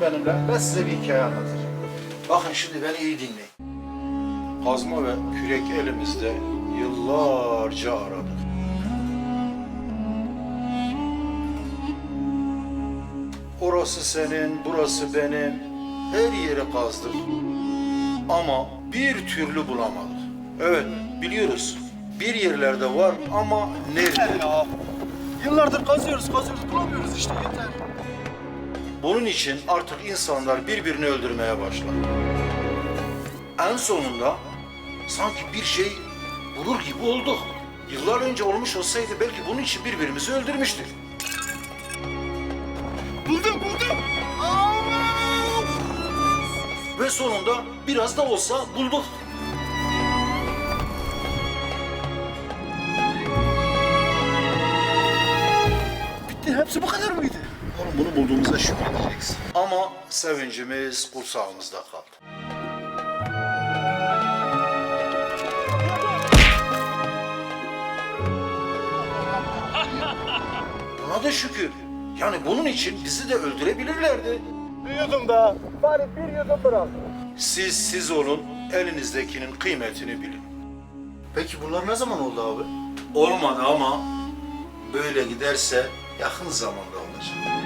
benimle. Ben size bir hikaye anlatacağım. Bakın şimdi beni iyi dinleyin. Kazma ve kürek elimizde yıllarca aradık. Orası senin, burası benim. Her yere kazdık. Ama bir türlü bulamadık. Evet, biliyoruz. Bir yerlerde var ama nerede? Ya. Yıllardır kazıyoruz kazıyoruz bulamıyoruz işte yeter. Bunun için artık insanlar birbirini öldürmeye başladı. En sonunda sanki bir şey bulur gibi olduk. Yıllar önce olmuş olsaydı belki bunun için birbirimizi öldürmüştük. Buldum buldum. Allah! Ve sonunda biraz da olsa bulduk. Bitti hepsi bu kadar mıydı? Oğlum bunu bulduğumuza şükredeceksin. Ama sevincimiz kursağımızda kaldı. Buna da şükür. Yani bunun için bizi de öldürebilirlerdi. Bir yudum daha. Bari bir yudum bırak. Siz siz olun, elinizdekinin kıymetini bilin. Peki bunlar ne zaman oldu abi? Olmadı ama böyle giderse yakın zamanda olacak.